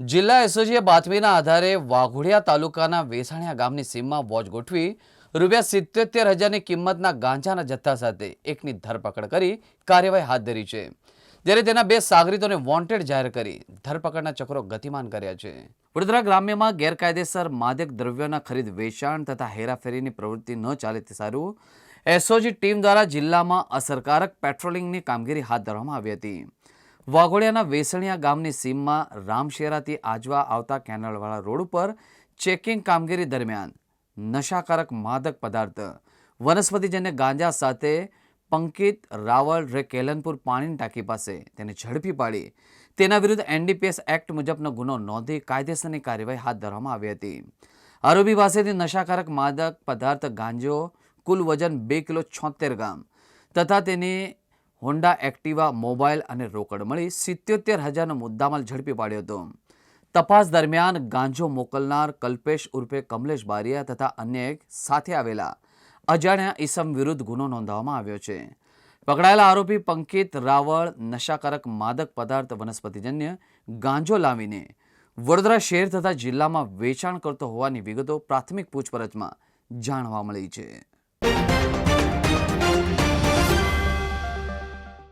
જિલ્લા એસઓજીએ બાતમીના આધારે વાઘોડિયા તાલુકાના વેસાણિયા ગામની સીમમાં વોચ ગોઠવી રૂપિયા સિત્યોતેર હજારની કિંમતના ગાંજાના જથ્થા સાથે એકની ધરપકડ કરી કાર્યવાહી હાથ ધરી છે. જ્યારે તેના બે સાગરીતોને વોન્ટેડ જાહેર કરી ધરપકડના ચક્રો ગતિમાન કર્યા છે. વડોદરા ગ્રામ્યમાં ગેરકાયદેસર માદક દ્રવ્યોના ખરીદ વેચાણ તથા હેરાફેરીની પ્રવૃત્તિ ન ચાલે તે સારું એસઓજી ટીમ દ્વારા જિલ્લામાં અસરકારક પેટ્રોલિંગની કામગીરી હાથ ધરવામાં આવી હતી. વાઘોડિયાના વેસણિયા ગામની સીમમાં રામશેરાથી આજવા આવતા કેનાલવાળા રોડ ઉપર ચેકિંગ કામગીરી દરમિયાન નશાકારક માદક પદાર્થ, વનસ્પતિજન્ય ગાંજા સાથે પંકિત રાવળ રે કેલનપુર પાણીની ટાંકી પાસે તેને ઝડપી પાડી. તેના વિરુદ્ધ એનડીપીએસ એક્ટ મુજબનો ગુનો નોંધી કાયદેસરની કાર્યવાહી હાથ ધરવામાં આવી હતી. આરોપી પાસેથી નશાકારક માદક પદાર્થ, ગાંજો, કુલ વજન બે કિલો છોતેર ગ્રામ તથા તેની હોન્ડા, એક્ટિવા, મોબાઈલ અને રોકડ મળી સિત્યોતેર હજારનો મુદ્દામાલ ઝડપી પાડ્યો હતો. તપાસ દરમિયાન ગાંજો મોકલનાર કલ્પેશ ઉર્ફે કમલેશ બારિયા તથા અન્ય એક સાથે આવેલા અજાણ્યા ઈસમ વિરુદ્ધ ગુનો નોંધવામાં આવ્યો છે. પકડાયેલા આરોપી પંકિત રાવળ નશાકારક માદક પદાર્થ વનસ્પતિજન્ય ગાંજો લાવીને વડોદરા શહેર તથા જિલ્લામાં વેચાણ કરતો હોવાની વિગતો પ્રાથમિક પૂછપરછમાં જાણવા મળી છે.